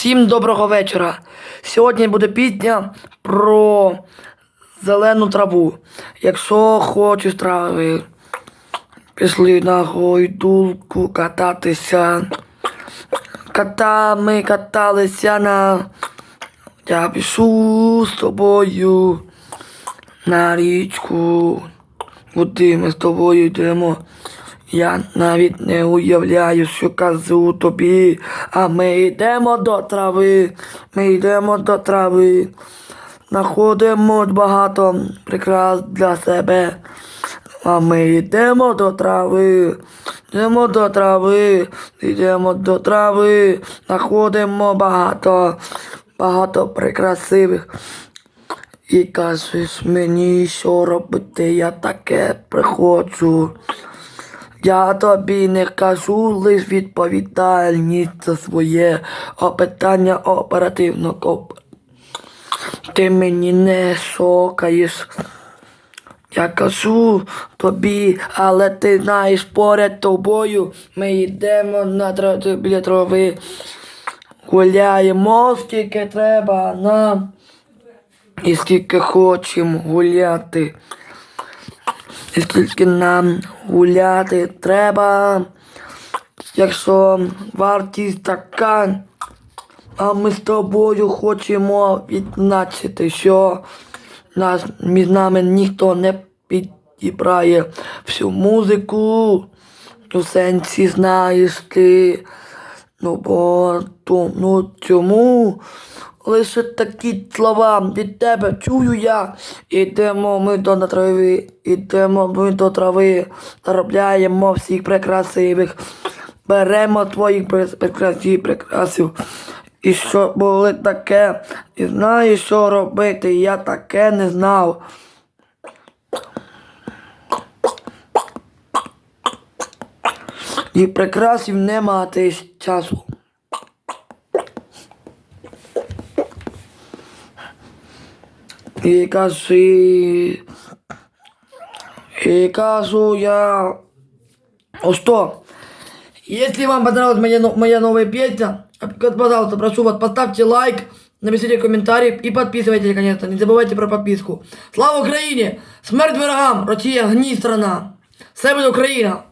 Всім доброго вечора. Сьогодні буде пісня про зелену траву. Якщо хочеш трави, пішли на гойдулку кататися. Ката ми каталися на. Я пішу з тобою на річку. Куди ми з тобою йдемо? Я навіть не уявляю, що кажу тобі. А ми йдемо до трави, ми йдемо до трави. Находимо багато прикрас для себе. А ми йдемо до трави, йдемо до трави, йдемо до трави, знаходимо багато, багато прикрасивих. І кажеш мені, що робити, я таке приходжу. Я тобі не кажу лиш відповідальність за своє опитання оперативно. Ти мені не шокаєш. Я кажу тобі, але ти знаєш поряд тобою. Ми йдемо на траву біля трави. Гуляємо скільки треба нам. І скільки хочемо гуляти. І скільки нам гуляти треба. Якщо вартість така, а ми з тобою хочемо відзначити, що нас між нами ніхто не підібрає всю музику. У сенсі знаєш ти. Ну бо то, ну чому? Лише такі слова від тебе чую я. Ідемо ми до трави, ідемо ми до трави, заробляємо всіх прекрасивих, беремо твоїх прес- прекрасів. І що були таке, і знаєш, що робити, я таке не знав. І прикрасів не мати часу. И кажи, и кажу я, о что, если вам понравилась моя, моя новая песня, пожалуйста, прошу вас, поставьте лайк, напишите комментарий и подписывайтесь, конечно, не забывайте про подписку. Слава Украине! Смерть ворогам! Росія, гній страна! Все буде Україна!